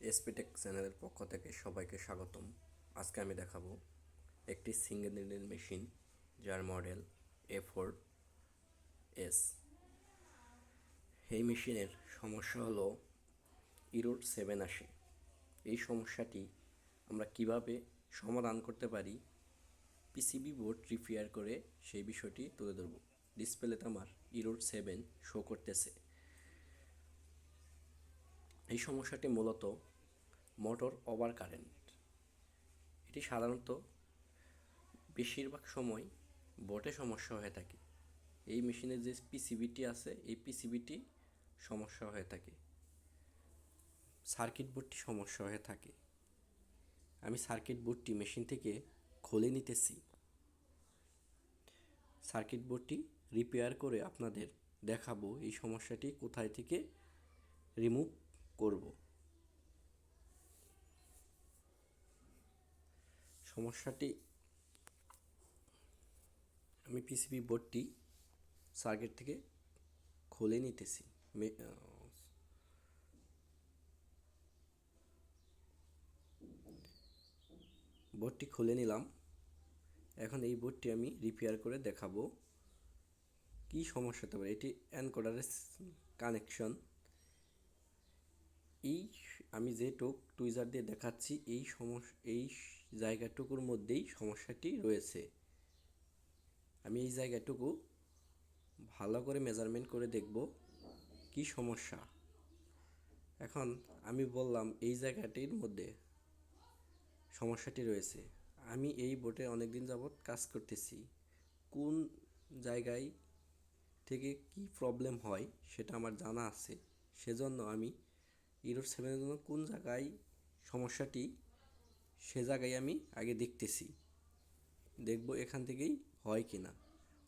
এসপিটেক চ্যানেলের পক্ষ থেকে সবাইকে স্বাগতম। আজকে আমি দেখাবো একটি সিঙ্গেল নিডেল মেশিন যার মডেল এ ফোর এস এই মেশিনের সমস্যা হলো ইরোড সেভেন আসে। এই সমস্যাটি আমরা কীভাবে সমাধান করতে পারি পিসিবি বোর্ড রিপেয়ার করে সেই বিষয়টি তুলে ধরব। ডিসপ্লেতে আমার ইরোড সেভেন শো করতেছে। এই সমস্যাটি মূলত মোটর ওভার কারেন্ট। এটি সাধারণত বেশিরভাগ সময় বোটে সমস্যা হয়ে থাকে। এই মেশিনের যে পিসিবিটি আছে, এই পিসিবিটি সমস্যা হয়ে থাকে। সার্কিট বোর্ডটি সমস্যা হয়ে থাকে। আমি সার্কিট বোর্ডটি মেশিন থেকে খুলে নিতেছি। সার্কিট বোর্ডটি রিপেয়ার করে আপনাদের দেখাবো এই সমস্যাটি কোথায় থেকে রিমুভ করব। সমস্যাটি, আমি পিসিবি বোর্ডটি সার্কিট থেকে খুলে নিতেছি। বোর্ডটি খুলে নিলাম। এখন এই বোর্ডটি আমি রিপেয়ার করে দেখাবো। কি সমস্যা হতে পারে? এটি অ্যানকোডারের কানেকশন। এই আমি যে টোক টুইজার দিয়ে দেখাচ্ছি, এই সমস্যা এই জায়গাটুকুর মধ্যেই সমস্যাটি রয়েছে। আমি এই জায়গাটুকু ভালো করে মেজারমেন্ট করে দেখব কি সমস্যা। এখন আমি বললাম, এই জায়গাটির মধ্যে সমস্যাটি রয়েছে। আমি এই বোটে অনেক দিন যাবৎ কাজ করতেছি। কোন জায়গায় থেকে কি প্রবলেম হয় সেটা আমার জানা আছে। সেজন্য আমি ইরোড সেভেনের জন্য কোন জায়গায় সমস্যাটি, সে জায়গায় আমি আগে দেখতেছি। দেখব এখান থেকেই হয় কি না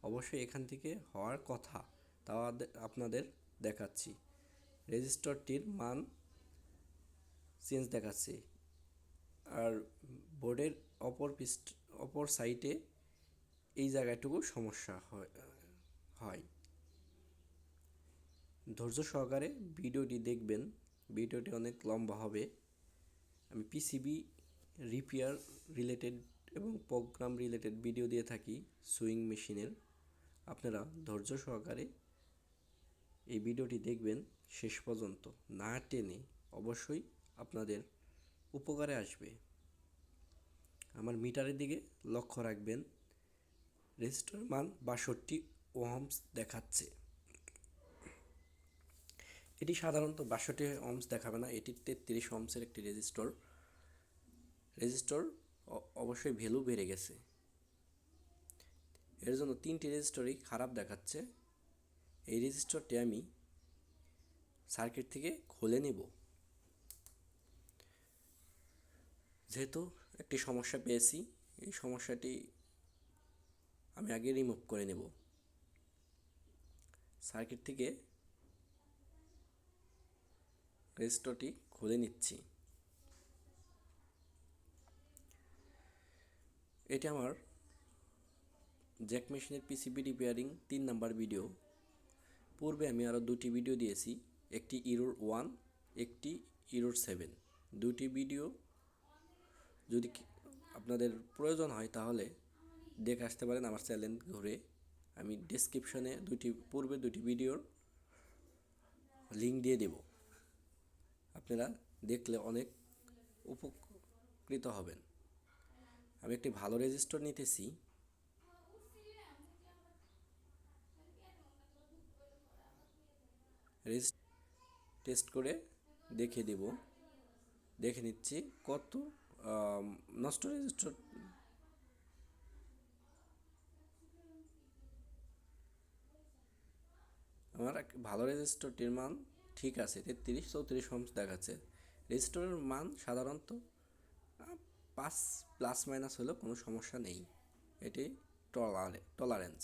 অবশ্যই এখান থেকে হওয়ার কথা তাও আপনাদের দেখাচ্ছি। রেজিস্টারটির মান চেঞ্জ দেখাচ্ছে। আর বোর্ডের অপর পৃষ্ঠ অপর সাইটে এই জায়গাটুকু সমস্যা হয়। ধৈর্য সহকারে ভিডিওটি দেখবেন। ভিডিওটি অনেক লম্বা হবে। আমি পিসিবি রিপেয়ার রিলেটেড এবং প্রোগ্রাম রিলেটেড ভিডিও দিয়ে থাকি সুইং মেশিনের আপনারা ধৈর্য সহকারে এই ভিডিওটি দেখবেন শেষ পর্যন্ত। না টেনে অবশ্যই আপনাদের উপকারে আসবে। আমার মিটারের দিকে লক্ষ্য রাখবেন। রেজিস্টার মান বাষট্টি ওহমস দেখাচ্ছে। এটি সাধারণত বাষট্টি ওহমস দেখাবে না, এটি তেত্রিশ ওহমসের একটি রেজিস্টর। রেজিস্টর অবশ্যই ভ্যালু বেড়ে গেছে। এর জন্য তিনটি রেজিস্টরই খারাপ দেখাচ্ছে। এই রেজিস্টরটি আমি সার্কিট থেকে খুলে নেব। যেহেতু একটি সমস্যা পেয়েছি, এই সমস্যাটি আমি আগে রিমুভ করে নেব। সার্কিট থেকে রেজিস্টরটি খুলে নিচ্ছি। এটি আমার জ্যাক মেশিনের পিসিবি রিপেয়ারিং তিন নাম্বার ভিডিও। পূর্বে আমি আরও দুটি ভিডিও দিয়েছি, একটি ইরোর ওয়ান একটি ইরোর সেভেন দুটি ভিডিও যদি আপনাদের প্রয়োজন হয় তাহলে দেখে আসতে পারেন আমার চ্যানেল ঘুরে। আমি ডেসক্রিপশনে দুটি, পূর্বে দুটি ভিডিওর লিঙ্ক দিয়ে দেব। আপনারা দেখলে অনেক উপকৃত হবেন। আমি একটি ভালো রেজিস্টার নিতেছি। টেস্ট করে দেখে দেব। দেখে নিচ্ছি কত নষ্ট রেজিস্টার আমার ভালো রেজিস্টারটির মান ঠিক আছে, তেত্রিশ, চৌত্রিশ হোমস দেখাচ্ছে। রেজিস্টারের মান সাধারণত পাঁচ প্লাস মাইনাস হলেও কোনো সমস্যা নেই। এটি টলারে টলারেন্স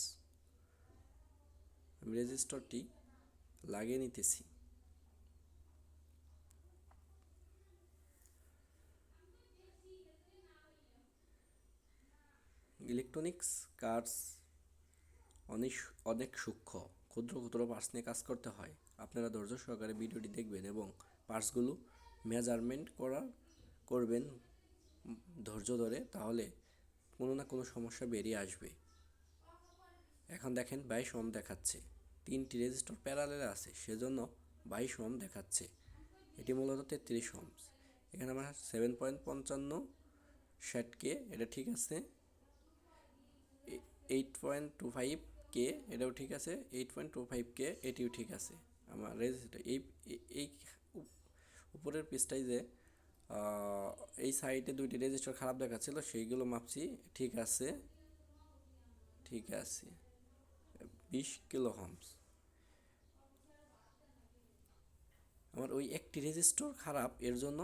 আমি রেজিস্টারটি লাগিয়ে নিতেছি। ইলেকট্রনিক্স কার্স অনেক অনেক সূক্ষ্ম। ক্ষুদ্র ক্ষুদ্র পার্টস নিয়ে কাজ করতে হয়। আপনারা ধৈর্য সহকারে ভিডিওটি দেখবেন এবং পার্টসগুলো মেজারমেন্ট করা, করবেন ধৈর্য ধরে, তাহলে কোনো না কোনো সমস্যা বেরিয়ে আসবে। এখন দেখেন বাইশ ওম দেখাচ্ছে। তিনটি রেজিস্টার প্যারালেলে আছে, সেজন্য বাইশ ওম দেখাচ্ছে। এটি মূলত তেত্রিশ ওমস এখানে আমার সেভেন পয়েন্ট পঞ্চান্ন ষাটকে, এটা ঠিক আছে। এইট পয়েন্ট টু ফাইভ কে এটাও ঠিক আছে। এইট পয়েন্ট টু ফাইভ কে এটিও ঠিক আছে। আমার রেজিস্টার এই এই- এই উপ- উপরের পৃষ্ঠায় যে এই সাইডে দুইটি রেজিস্টার খারাপ দেখাচ্ছিল, সেইগুলো মাপছি, ঠিক আছে ঠিক আছে, বিশ কিলো হামস আমার ওই একটি রেজিস্টার খারাপ, এর জন্য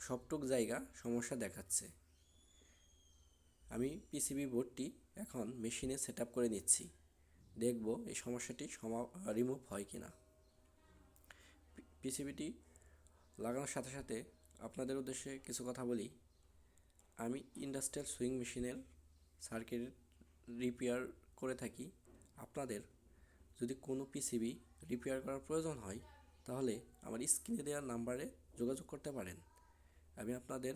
সবটুক জায়গা সমস্যা দেখাচ্ছে। আমি পিসিবি বোর্ডটি এখন মেশিনে সেট করে নিচ্ছি। দেখব এই সমস্যাটি সমা রিমুভ হয় কি না পিসিবিটি লাগানোর সাথে সাথে আপনাদের উদ্দেশ্যে কিছু কথা বলি। আমি ইন্ডাস্ট্রিয়াল সুইং মেশিনের সার্কিট রিপেয়ার করে থাকি। আপনাদের যদি কোনো পিসিবি রিপেয়ার করার প্রয়োজন হয়, তাহলে আমার স্ক্রিনে দেওয়ার নাম্বারে যোগাযোগ করতে পারেন। আমি আপনাদের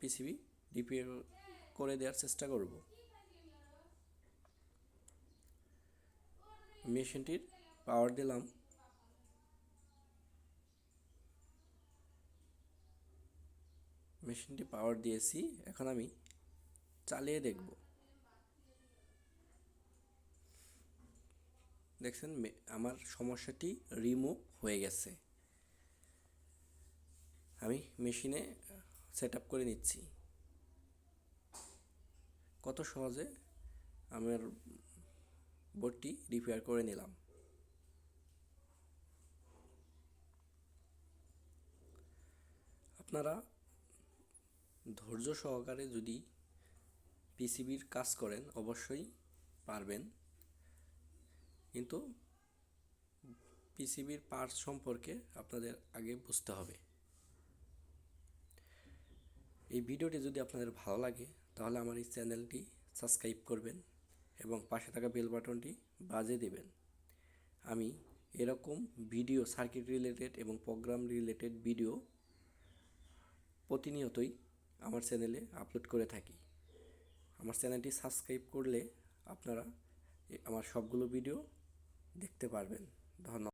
পিসিবি রিপেয়ার করে দেওয়ার চেষ্টা করব। মেশিনটির পাওয়ার দিলাম। মেশিনটি পাওয়ার দিয়েছি, এখন আমি চালিয়ে দেখব। দেখছেন আমার সমস্যাটি রিমুভ হয়ে গেছে। আমি মেশিনে সেট করে নিচ্ছি। কত সহজে আমার বোর্ডটি রিপেয়ার করে নিলাম। আপনারা ধৈর্য সহকারে যদি পিসিবির কাজ করেন, অবশ্যই পারবেন। কিন্তু পিসিবির পার্টস সম্পর্কে আপনাদের আগে বুঝতে হবে। এই ভিডিওটি যদি আপনাদের ভালো লাগে, তাহলে আমার এই চ্যানেলটি সাবস্ক্রাইব করবেন। এবং পাশে থাকা বেল বাটনটি বাজে দেবেন। আমি এরকম ভিডিও সার্কিট রিলেটেড এবং প্রোগ্রাম রিলেটেড ভিডিও প্রতিনিয়তই আমার চ্যানেলে আপলোড করে থাকি। আমার চ্যানেলটি সাবস্ক্রাইব করলে আপনারা আমার সবগুলো ভিডিও দেখতে পারবেন। ধন্যবাদ।